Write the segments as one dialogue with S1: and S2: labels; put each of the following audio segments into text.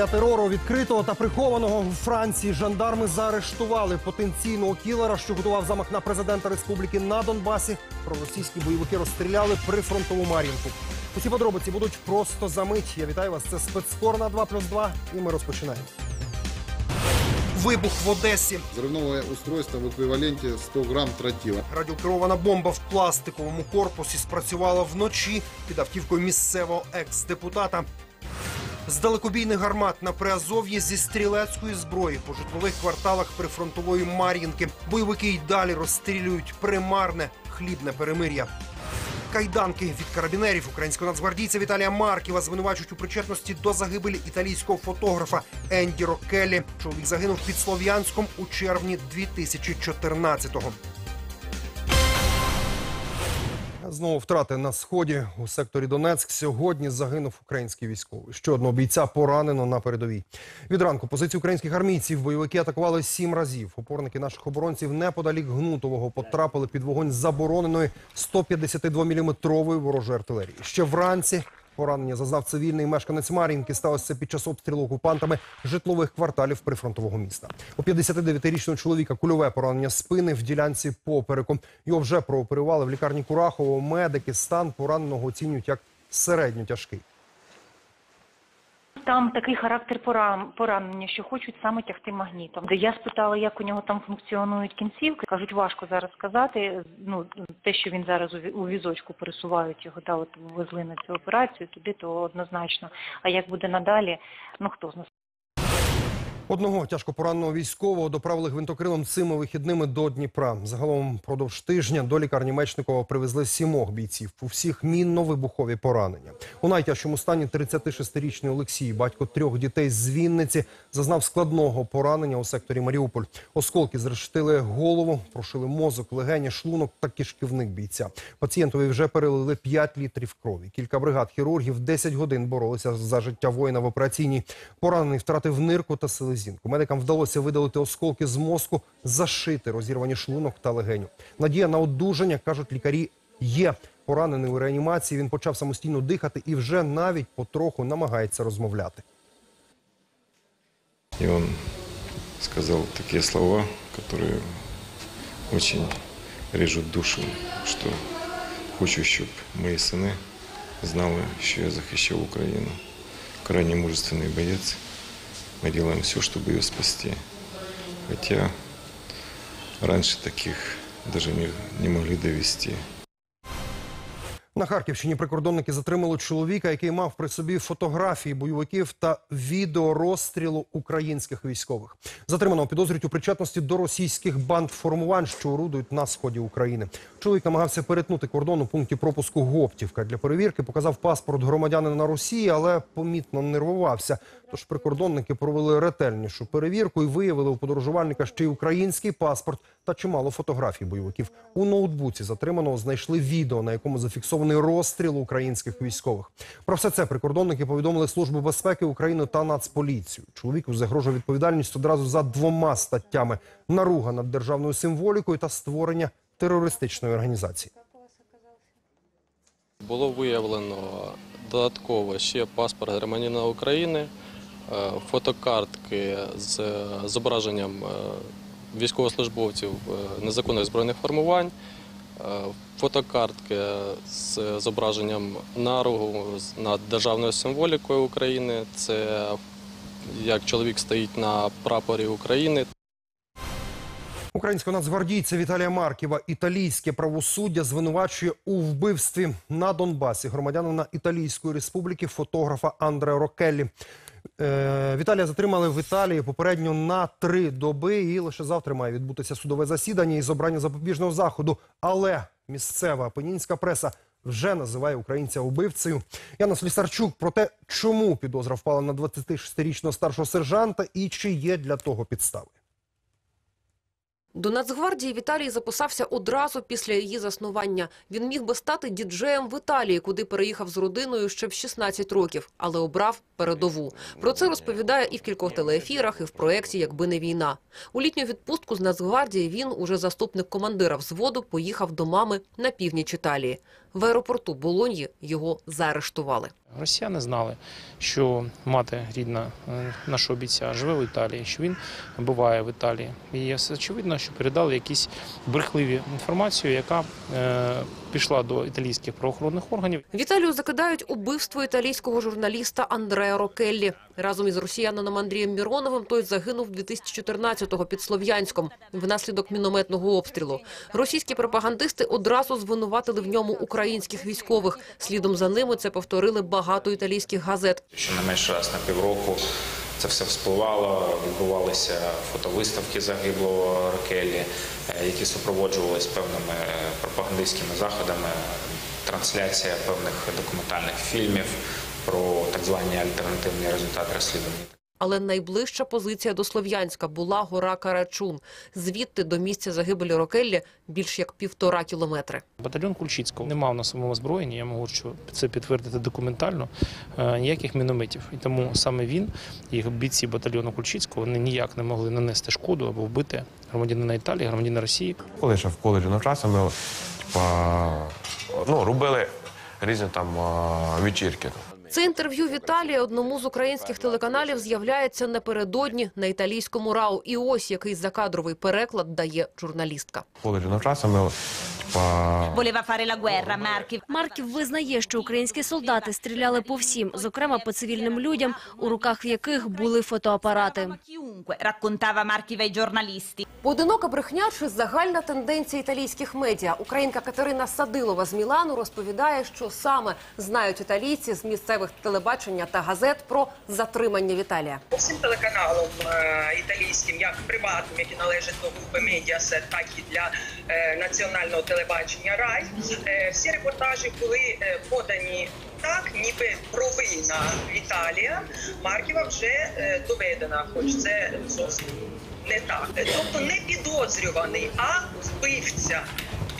S1: хвиля терору відкритого та прихованого у Франції. Жандарми заарештували потенційного кілера, що готував замах на президента республіки на Донбасі. Проросійські бойовики розстріляли прифронтову Мар'їнку. Усі подробиці будуть просто за мить. Я вітаю вас. Це спецскор на 2 плюс 2 і ми розпочинаємо. Вибух в Одесі.
S2: Взрывное устройство в эквиваленте 100 грамм тротила.
S1: Радіокерована бомба в пластиковому корпусі спрацювала вночі під автівкою місцевого екс-депутата. З далекобійних гармат на Приазов'ї зі стрілецької зброї по житлових кварталах прифронтової Мар'їнки. Бойовики й далі розстрілюють примарне хлібне перемир'я. Кайданки від карабінерів українського нацгвардійця Віталія Марківа звинувачують у причетності до загибелі італійського фотографа Енді Роккеллі. Чоловік загинув під Слов'янськом у червні 2014-го. Знову втрати на сході у секторі Донецьк. Сьогодні загинув український військовий. Ще одного бійця поранено на передовій. Від ранку позиції українських армійців бойовики атакували сім разів. Опорники наших оборонців неподалік Гнутового потрапили під вогонь забороненої 152-мм ворожої артилерії. Ще вранці поранення зазнав цивільний мешканець Мар'їнки. Сталося це під час обстрілу окупантами житлових кварталів прифронтового міста. У 59-річного чоловіка кульове поранення спини в ділянці попереку. Його вже прооперували в лікарні Курахово. Медики стан пораненого оцінюють як середньо тяжкий.
S3: Там такий характер поранення, що хочуть саме тягти магнітом. Я спитала, як у нього там функціонують кінцівки. Кажуть, важко зараз сказати. Ну те, що він зараз у візочку пересувають його, да, от везли на цю операцію туди, то однозначно. А як буде надалі, ну хто знає.
S1: Одного тяжко пораненого військового доправили гвинтокрилом цими вихідними до Дніпра. Загалом впродовж тижня до лікарні Мечникова привезли сімох бійців. У всіх мінно-вибухові поранення. У найтяжчому стані 36-річний Олексій, батько трьох дітей з Вінниці, зазнав складного поранення у секторі Маріуполь. Осколки зрештили голову, прошили мозок, легені, шлунок та кишківник бійця. Пацієнтові вже перелили 5 літрів крові. Кілька бригад хірургів 10 годин боролися за життя воїна в операційній. Поранений втратив нирку та селезінку. Медикам вдалося видалити осколки з мозку, зашити розірвані шлунок та легеню. Надія на одужання, кажуть лікарі, є. Поранений у реанімації, він почав самостійно дихати і вже навіть потроху намагається розмовляти.
S4: И он сказал такие слова, которые очень режут душу, что хочу, щоб мої сини знали, що я захищав Україну. Крайне мужественный боец. Мы делаем все, чтобы ее спасти. Хотя раньше таких даже не, не могли довести.
S1: На Харківщині прикордонники затримали чоловіка, який мав при собі фотографії бойовиків та відео розстрілу українських військових. Затриманого підозрюють у причетності до російських банд формувань, що орудують на сході України. Чоловік намагався перетнути кордон у пункті пропуску Гоптівка. Для перевірки показав паспорт громадянина Росії, але помітно нервувався. Тож прикордонники провели ретельнішу перевірку і виявили у подорожувальника ще й український паспорт та чимало фотографій бойовиків. У ноутбуці затриманого знайшли відео, на якому зафіксований розстріл українських військових. Про все це прикордонники повідомили Службу безпеки України та Нацполіцію. Чоловіку загрожує відповідальність одразу за двома статтями: наруга над державною символікою та створення терористичної організації.
S5: Було виявлено додатково ще паспорт громадянина України, фотокартки з зображенням е, військовослужбовців е, незаконних збройних формувань, е, фотокартки з зображенням наругу над державною символікою України. Це як чоловік стоїть на прапорі України.
S1: Українського нацгвардійця Віталія Марківа італійське правосуддя звинувачує у вбивстві на Донбасі громадянина Італійської республіки фотографа Андреа Рокеллі. Е, Віталія затримали в Італії попередньо на три доби, і лише завтра має відбутися судове засідання із обрання запобіжного заходу. Але місцева апенінська преса вже називає українця убивцею. Яна Слісарчук про те, чому підозра впала на 26-річного старшого сержанта і чи є для того підстави.
S6: До Нацгвардії Віталій записався одразу після її заснування. Він міг би стати діджеєм в Італії, куди переїхав з родиною ще в 16 років, але обрав передову. Про це розповідає і в кількох телеефірах, і в проєкті «Якби не війна». У літню відпустку з Нацгвардії він, уже заступник командира взводу, поїхав до мами на північ Італії. В аеропорту Болоньї його заарештували.
S7: Росіяни знали, що мати рідна е, нашого бійця живе в Італії, що він буває в Італії. І очевидно, що передали якісь брехливі інформацію, яка е, пішла до італійських правоохоронних органів.
S6: Віталію закидають убивство італійського журналіста Андреа Рокеллі. Разом із росіянином Андрієм Міроновим той загинув 2014-го під Слов'янськом внаслідок мінометного обстрілу. Російські пропагандисти одразу звинуватили в ньому українських військових. Слідом за ними це повторили багато італійських газет.
S8: Щонайменше раз на півроку це все вспливало, відбувалися фотовиставки загиблого Рокелі, е, які супроводжувалися певними е, пропагандистськими заходами, трансляція певних документальних фільмів про так звані альтернативні результати розслідування.
S6: Але найближча позиція до Слов'янська була гора Карачун. Звідти до місця загибелі Рокеллі більш як півтора кілометри.
S7: Батальйон Кульчицького не мав на своєму озброєнні, я можу що це підтвердити документально, е, ніяких мінометів. І тому саме він і бійці батальйону Кульчицького вони ніяк не могли нанести шкоду або вбити громадянина Італії, громадянина Росії.
S9: Коли ще в коледжі навчався, ми типа, ну, робили різні там а, вечірки.
S6: Це інтерв'ю Віталія одному з українських телеканалів з'являється напередодні на італійському РАУ. І ось який закадровий переклад дає журналістка.
S9: Ми типа,
S10: Voleva fare la guerra, Marchi.
S11: Марків визнає, що українські солдати стріляли по всім, зокрема по цивільним людям, у руках яких були фотоапарати.
S10: Raccontava Marchi ai.
S6: Поодинока брехня чи загальна тенденція італійських медіа. Українка Катерина Садилова з Мілану розповідає, що саме знають італійці з місцевих телебачення та газет про затримання Віталія.
S12: По всім телеканалам е, італійським, як приватним, які належать до групи Медіасет, так і для е, національного телебачення Рай, е, всі репортажі були е, подані так, ніби провина Віталія Марківа вже е, доведена, хоч це зовсім не так. Тобто не підозрюваний, а вбивця.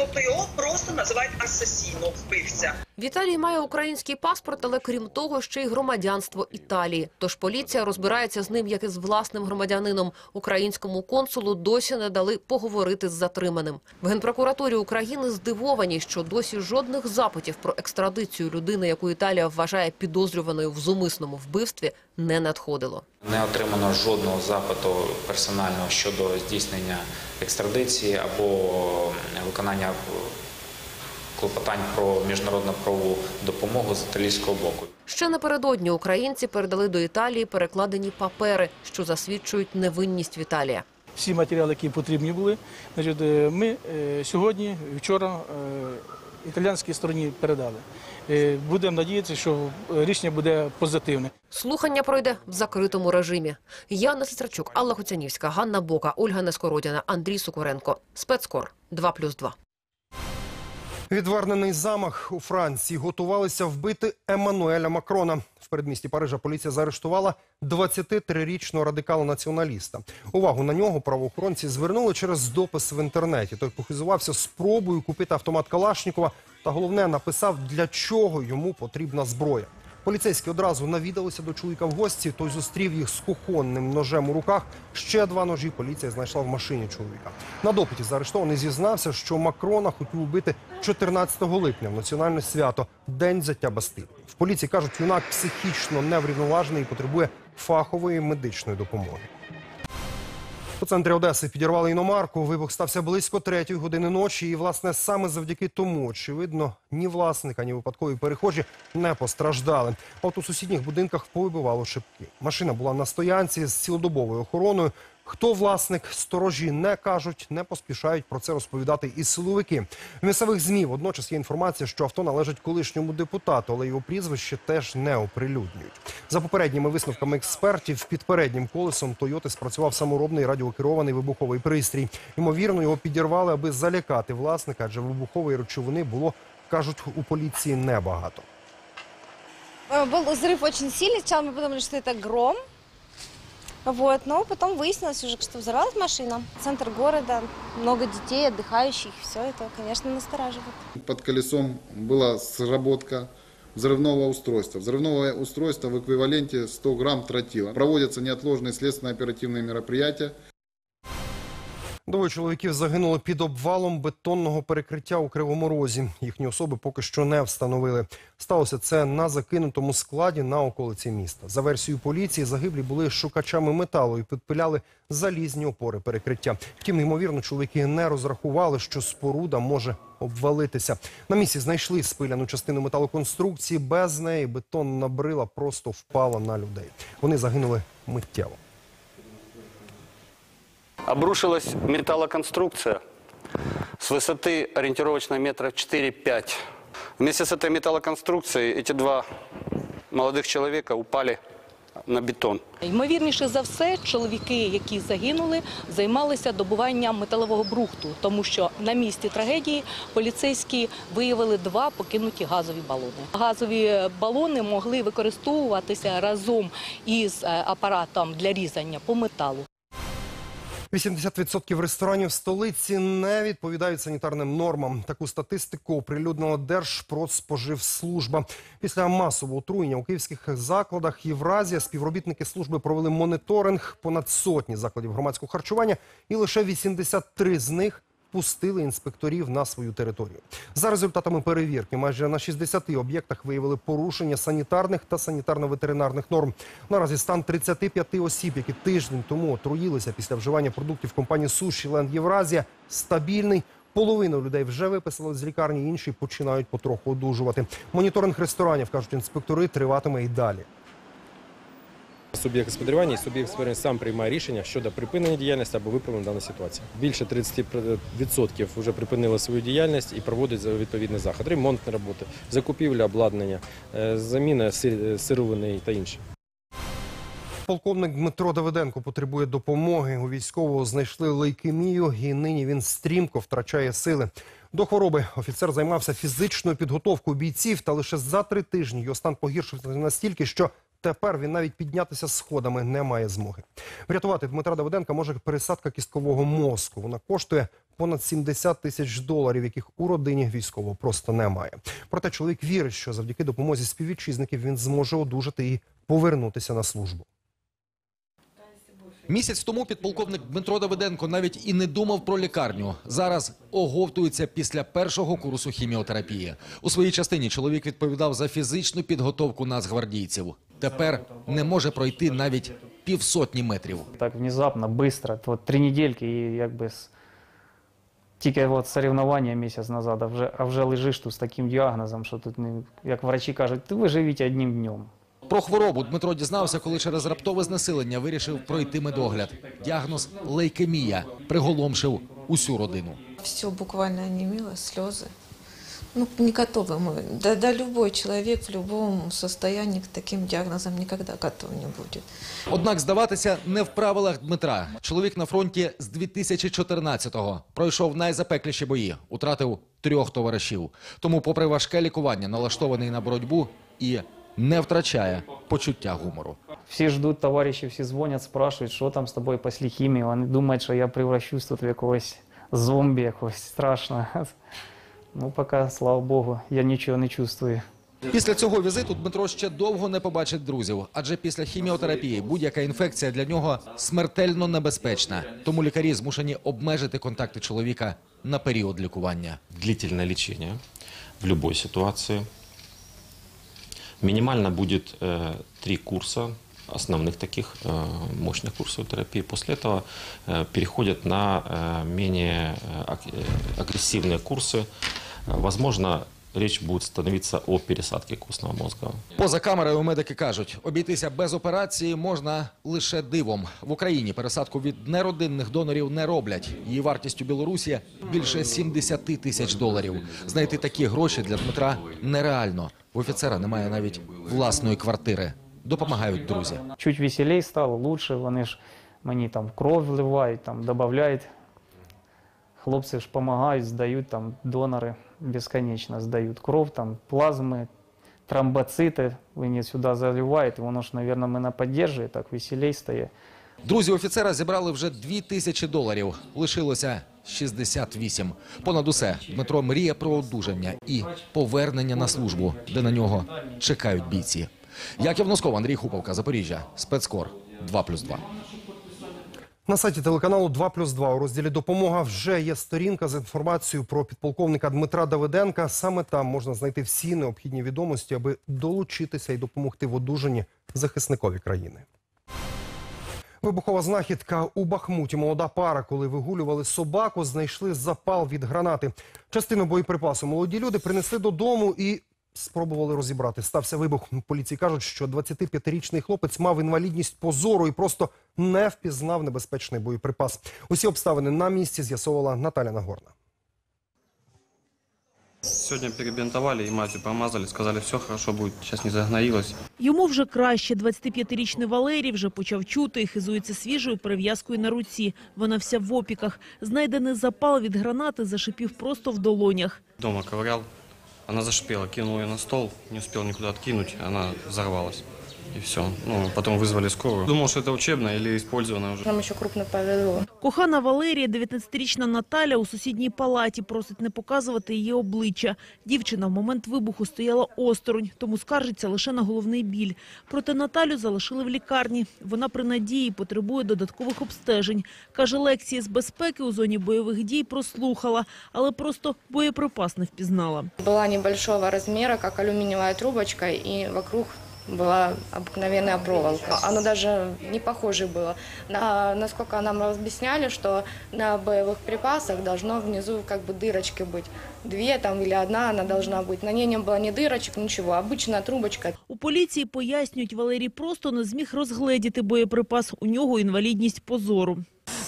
S12: Тобто його просто називають асасіно, вбивця.
S6: Віталій має український паспорт, але крім того, ще й громадянство Італії. Тож поліція розбирається з ним як із власним громадянином. Українському консулу досі не дали поговорити з затриманим. В генпрокуратурі України здивовані, що досі жодних запитів про екстрадицію людини, яку Італія вважає підозрюваною в зумисному вбивстві, не надходило.
S8: Не отримано жодного запиту персонального щодо здійснення екстрадиції або виконання клопотань про міжнародну правову допомогу з італійського боку.
S6: Ще напередодні українці передали до Італії перекладені папери, що засвідчують невинність Віталія.
S13: всі матеріали, які потрібні були. Значить, е, ми е, сьогодні, вчора е, італійській стороні передали. Е, Будемо надіятися, що рішення буде позитивне.
S6: Слухання пройде в закритому режимі. Яна Сестрачук, Алла Хуцянівська, Ганна Бока, Ольга Нескородіна, Андрій Сукуренко, Спецкор 2+,2.
S1: Відвернений замах у Франції готувалися вбити Еммануеля Макрона. Передмісті Парижа поліція заарештувала 23-річного радикала-націоналіста. Увагу на нього правоохоронці звернули через допис в інтернеті. Той похизувався спробою купити автомат Калашнікова та головне написав, для чого йому потрібна зброя. Поліцейські одразу навідалися до чоловіка в гості. Той зустрів їх з кухонним ножем у руках. Ще два ножі поліція знайшла в машині чоловіка. На допиті заарештований зізнався, що Макрона хотів убити 14 липня в національне свято День взяття Бастилії. В поліції кажуть, юнак психічно неврівноважений і потребує фахової медичної допомоги. У центрі Одеси підірвали іномарку. Вибух стався близько третьої години ночі. І, власне, саме завдяки тому, очевидно, ні власника, ні випадкові перехожі не постраждали. От у сусідніх будинках повибивало шибки. Машина була на стоянці з цілодобовою охороною. Хто власник сторожі не кажуть, не поспішають про це розповідати і силовики. В місцевих змі водночас є інформація, що авто належить колишньому депутату, але його прізвище теж не оприлюднюють. За попередніми висновками експертів, під переднім колесом Тойоти спрацював саморобний радіокерований вибуховий пристрій. Ймовірно, його підірвали, аби залякати власника, адже вибухової речовини було кажуть у поліції небагато.
S11: Был взрыв очень сильный. Сначала мы подумали, что это гром.
S14: Вот, но потом выяснилось уже, что взорвалась машина. Центр города, много детей, отдыхающих. Все это, конечно, настораживает.
S2: Под колесом была сработка взрывного устройства. Взрывного устройства в эквиваленте 100 грамм тротила. Проводятся неотложные следственно-оперативные мероприятия.
S1: Двоє чоловіків загинули під обвалом бетонного перекриття у Кривому Розі. Їхні особи поки що не встановили. Сталося це на закинутому складі на околиці міста. За версією поліції, загиблі були шукачами металу і підпиляли залізні опори перекриття. Втім, ймовірно, чоловіки не розрахували, що споруда може обвалитися. На місці знайшли спиляну частину металоконструкції. Без неї бетонна брила просто впала на людей. Вони загинули миттєво
S15: Обрушилась металлоконструкция с высоты ориентировочно метров 4-5. Вместе с этой металлоконструкцией эти два молодых человека упали на бетон.
S16: Ймовірніше за все, чоловіки, які загинули, займалися добуванням металового брухту, тому що на місці трагедії поліцейські виявили два покинуті газові балони. Газові балони могли використовуватися разом із е, апаратом для різання по металу.
S1: 80% ресторанів столиці не відповідають санітарним нормам. Таку статистику оприлюднила Держпродспоживслужба. Після масового отруєння у київських закладах Євразія співробітники служби провели моніторинг понад сотні закладів громадського харчування, і лише 83 з них пустили інспекторів на свою територію. За результатами перевірки, майже на 60 об'єктах виявили порушення санітарних та санітарно-ветеринарних норм. Наразі стан 35 осіб, які тиждень тому отруїлися після вживання продуктів компанії Суші Ленд Євразія, стабільний. Половину людей вже виписали з лікарні, інші починають потроху одужувати. Моніторинг ресторанів, кажуть інспектори, триватиме і далі.
S17: Суб'єкт господарювання і суб'єкт господарювання сам приймає рішення щодо припинення діяльності або виправлення даної ситуації. Більше 30% вже припинили свою діяльність і проводять відповідний заход. Ремонтні роботи, закупівля обладнання, е, заміна си- сировини та інше.
S1: Полковник Дмитро Давиденко потребує допомоги. У військового знайшли лейкемію, і нині він стрімко втрачає сили. До хвороби офіцер займався фізичною підготовкою бійців, та лише за три тижні його стан погіршився настільки, що тепер він навіть піднятися сходами не має змоги. Врятувати Дмитра Давиденка може пересадка кісткового мозку. Вона коштує понад 70 тисяч доларів, яких у родині військового просто немає. Проте чоловік вірить, що завдяки допомозі співвітчизників він зможе одужати і повернутися на службу.
S18: Місяць тому підполковник Дмитро Давиденко навіть і не думав про лікарню. Зараз оговтується після першого курсу хіміотерапії. У своїй частині чоловік відповідав за фізичну підготовку нацгвардійців. Тепер не може пройти навіть півсотні метрів.
S7: Так внезапно, быстро, от три недельки і якби з... тільки от соревнування місяць назад, а вже, а вже лежиш тут з таким діагнозом, що тут, не, як врачі кажуть, ти ви живіть одним днем.
S18: Про хворобу Дмитро дізнався, коли через раптове знесилення вирішив пройти медогляд. Діагноз лейкемія приголомшив усю родину.
S19: Все буквально онемело, слезы. Ну, не готовы мы. Да, да любой человек в любом состоянии к таким диагнозам никогда готов не будет.
S18: Однак здаватися не в правилах Дмитра. Чоловік на фронті з 2014-го пройшов найзапекліші бої, утратив трьох товаришів. Тому, попри важке лікування, налаштований на боротьбу і не втрачає почуття гумору.
S7: Всі ждуть, товариші, всі дзвонять, спрашують, що там з тобою після хімії. Вони думають, що я превращусь тут в якогось зомбі, якогось страшного. Ну, поки, слава Богу, я нічого не чувствую.
S18: Після цього візиту Дмитро ще довго не побачить друзів, адже після хіміотерапії будь-яка інфекція для нього смертельно небезпечна. Тому лікарі змушені обмежити контакти чоловіка на період лікування.
S20: длительное лечение в любой ситуации. Минимально будет э, три курса основных таких э, мощных курсов терапии. После этого э, переходят на э, менее э, аг- э, агрессивные курсы. Э, Возможно, речь будет становиться о пересадке костного мозга.
S18: Поза камерою медики кажуть, обійтися без операції можна лише дивом. В Україні пересадку від неродинних донорів не роблять. Її вартість у Білорусі більше 70 тисяч доларів. Знайти такі гроші для Дмитра нереально. В офіцера немає навіть власної квартири. Допомагають друзі.
S7: Чуть веселей стало, лучше. Вони ж мені там кров вливають, там додають. Хлопці ж допомагають, здають там донори безконечно здають кров, там плазми, тромбоцити. Вони сюди заливають, воно ж, мабуть, мене підтримує, так веселей стає.
S18: Друзі офіцера зібрали вже 2 тисячі доларів. Лишилося 68. Понад усе Дмитро мріє про одужання і повернення на службу, де на нього чекають бійці. Яків Носков, Андрій Хуповка, Запоріжжя, спецкор 2+,2.
S1: На сайті телеканалу 2 плюс 2 у розділі Допомога вже є сторінка з інформацією про підполковника Дмитра Давиденка. Саме там можна знайти всі необхідні відомості, аби долучитися і допомогти в одужанні захисникові країни. Вибухова знахідка у Бахмуті. Молода пара, коли вигулювали собаку, знайшли запал від гранати. Частину боєприпасу молоді люди принесли додому і спробували розібрати. Стався вибух. Поліції кажуть, що 25-річний хлопець мав інвалідність позору і просто не впізнав небезпечний боєприпас. Усі обставини на місці з'ясовувала Наталя Нагорна.
S21: Сегодня перебинтовали и мазью помазали, сказали, все хорошо будет, сейчас не загноилось.
S22: Йому вже краще. 25-річний Валерій вже почав чути і хизується свіжою перев'язкою на руці. Вона вся в опіках. Знайдений запал від гранати зашипів просто в долонях.
S21: Дома ковырял, она зашипела, кинула ее на стол, не успел никуда откинуть, она взорвалась. И все. Ну, потом вызвали скорую. Думал, что это учебная или использованная уже.
S22: Нам еще крупно повезло. Кохана Валерія, 19-річна Наталя у сусідній палаті просить не показувати її обличчя. Дівчина в момент вибуху стояла осторонь, тому скаржиться лише на головний біль. Проте Наталю залишили в лікарні. Вона при надії потребує додаткових обстежень. Каже, лекції з безпеки у зоні бойових дій прослухала, але просто боєприпас не впізнала.
S23: была небольшого размера, как алюминиевая трубочка, и вокруг была обыкновенная проволока. Оно даже не похоже было. На, насколько нам объясняли, что на боевых припасах должно внизу как бы дырочки быть. Две там или одна она должна быть. На ней не было ни дырочек, ничего. Обычная трубочка.
S22: У поліції пояснюють, Валерій просто не зміг розгледіти боєприпас. У нього інвалідність позору.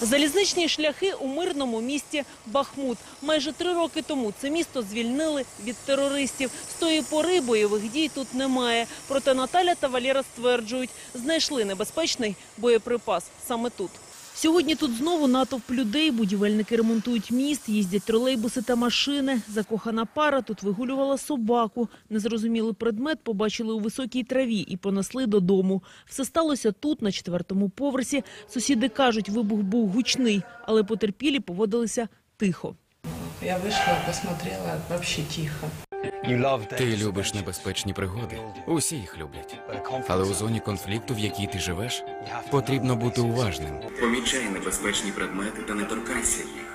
S22: Залізничні шляхи у мирному місті Бахмут. Майже три роки тому це місто звільнили від терористів. З тої пори бойових дій тут немає. Проте Наталя та Валера стверджують, знайшли небезпечний боєприпас саме тут. Сьогодні тут знову натовп людей, будівельники ремонтують міст, їздять тролейбуси та машини. Закохана пара тут вигулювала собаку. Незрозумілий предмет побачили у високій траві і понесли додому. Все сталося тут, на четвертому поверсі. Сусіди кажуть, вибух був гучний, але потерпілі поводилися тихо.
S24: Я вышла, посмотрела, вообще тихо.
S25: Ти любиш небезпечні пригоди. Усі їх люблять. Але у зоні конфлікту, в якій ти живеш, потрібно бути уважним.
S26: Помічай небезпечні предмети та не торкайся їх.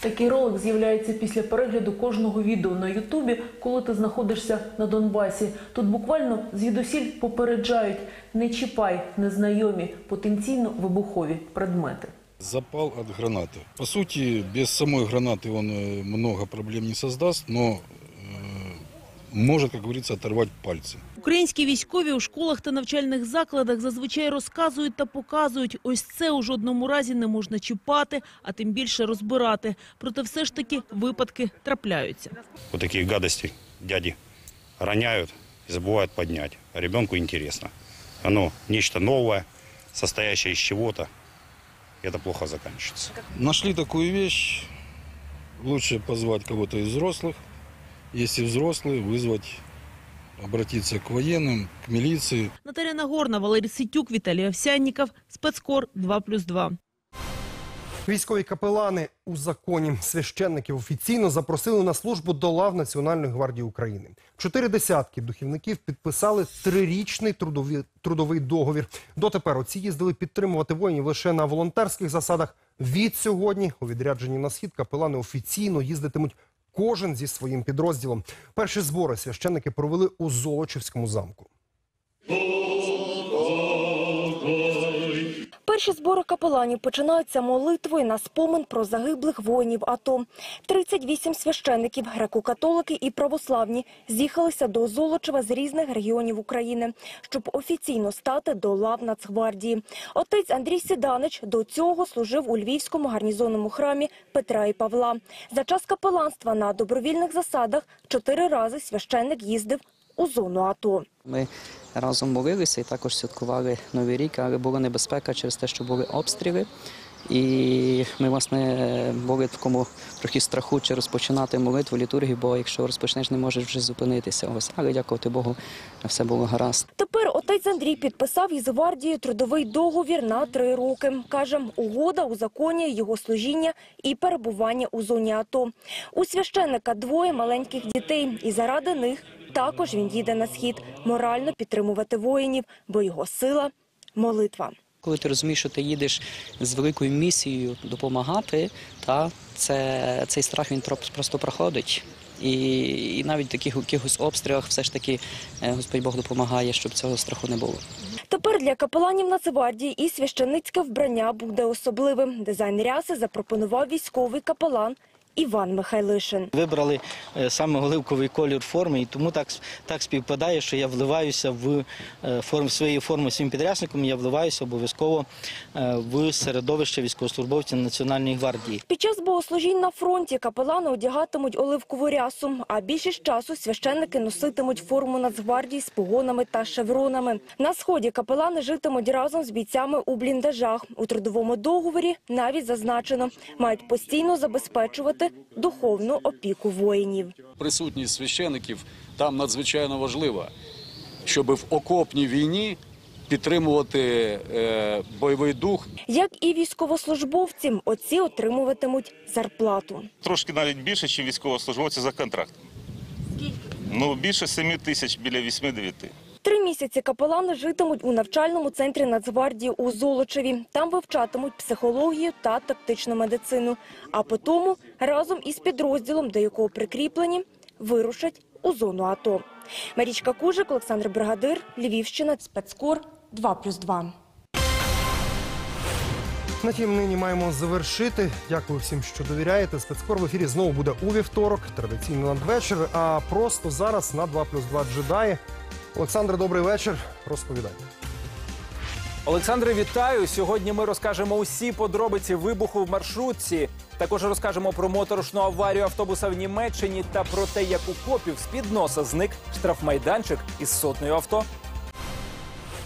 S22: Такий ролик з'являється після перегляду кожного відео на Ютубі, коли ти знаходишся на Донбасі. Тут буквально звідусіль попереджають не чіпай незнайомі потенційно вибухові предмети.
S27: Запал от гранаты. По сути, без самой гранаты он э, много проблем не создаст, но э, может, как говорится, оторвать пальцы.
S22: Українські військові у школах та навчальних закладах зазвичай розказують та показують, ось це у жодному разі не можна чіпати, а тим більше розбирати. Проте все ж таки випадки трапляються.
S28: Вот такие гадости дяди роняют и забывают поднять. А ребенку интересно. Оно нечто новое, состоящее из чего-то. И это плохо заканчивается.
S27: Нашли такую вещь, лучше позвать кого-то из взрослых. Если взрослые, вызвать, обратиться к военным, к милиции.
S22: Наталя Нагорна, Валерій Ситюк, Віталій Овсянніков, спецкор 2+,2.
S1: Військові капелани у законі священників офіційно запросили на службу до лав Національної гвардії України. Чотири десятки духівників підписали трирічний трудові, трудовий договір. Дотепер оці їздили підтримувати воїнів лише на волонтерських засадах. Від сьогодні у відрядженні на схід капелани офіційно їздитимуть кожен зі своїм підрозділом. Перші збори священники провели у Золочівському замку.
S29: Перші збори капеланів починаються молитвою на спомин про загиблих воїнів АТО. 38 священників, греко-католики і православні, з'їхалися до Золочева з різних регіонів України, щоб офіційно стати до лав Нацгвардії. Отець Андрій Сіданич до цього служив у Львівському гарнізонному храмі Петра і Павла. За час капеланства на добровільних засадах чотири рази священник їздив у зону АТО.
S30: Ми разом молилися і також святкували Новий рік, але була небезпека через те, що були обстріли. І ми, власне, були в такому трохи страху чи розпочинати молитву, літургію, бо якщо розпочнеш, не можеш вже зупинитися. Ось, але дякувати Богу, все було гаразд.
S29: Тепер Отець Андрій підписав із гвардією трудовий договір на три роки. Каже, угода узаконює його служіння і перебування у зоні АТО. У священника двоє маленьких дітей, і заради них також він їде на схід морально підтримувати воїнів, бо його сила молитва.
S30: Коли ти розумієш, що ти їдеш з великою місією допомагати, та це цей страх він просто проходить. І, і навіть в таких якихось обстрілах все ж таки е, Господь Бог допомагає, щоб цього страху не було.
S29: Тепер для капеланів Нацгвардії і священницьке вбрання буде особливим. Дизайн ряси запропонував військовий капелан Іван Михайлишин.
S31: Вибрали е, саме оливковий колір форми, і тому так, так співпадає, що я вливаюся в е, форм, своєю формою своїм підрясником, я вливаюся обов'язково е, в середовище військовослужбовців Національної гвардії.
S29: Під час богослужінь на фронті капелани одягатимуть оливкову рясу, а більшість часу священники носитимуть форму Нацгвардії з погонами та шевронами. На сході капелани житимуть разом з бійцями у бліндажах. У трудовому договорі навіть зазначено, мають постійно забезпечувати духовну опіку воїнів.
S32: Присутність священиків там надзвичайно важлива, щоб в окопній війні підтримувати е, бойовий дух
S29: Як і військовослужбовці, отці отримуватимуть зарплату.
S33: Трошки навіть більше, ніж військовослужбовці за контракт. Скільки? Ну, більше 7 тисяч, біля 8-9.
S29: Три місяці капелани житимуть у навчальному центрі Нацгвардії у Золочеві. Там вивчатимуть психологію та тактичну медицину. А потім разом із підрозділом, до якого прикріплені, вирушать у зону АТО. Марічка Кужик, Олександр Бригадир, Львівщина, спецкор 2+,2.
S1: На тім нині маємо завершити. Дякую всім, що довіряєте. Спецкор в ефірі знову буде у вівторок, традиційно надвечір. А просто зараз на 2 плюс 2 джедаї. Олександр, добрий вечір. Розповідайте.
S34: Олександре, вітаю! Сьогодні ми розкажемо усі подробиці вибуху в маршрутці. Також розкажемо про моторошну аварію автобуса в Німеччині та про те, як у копів з під носа зник штрафмайданчик із сотнею авто.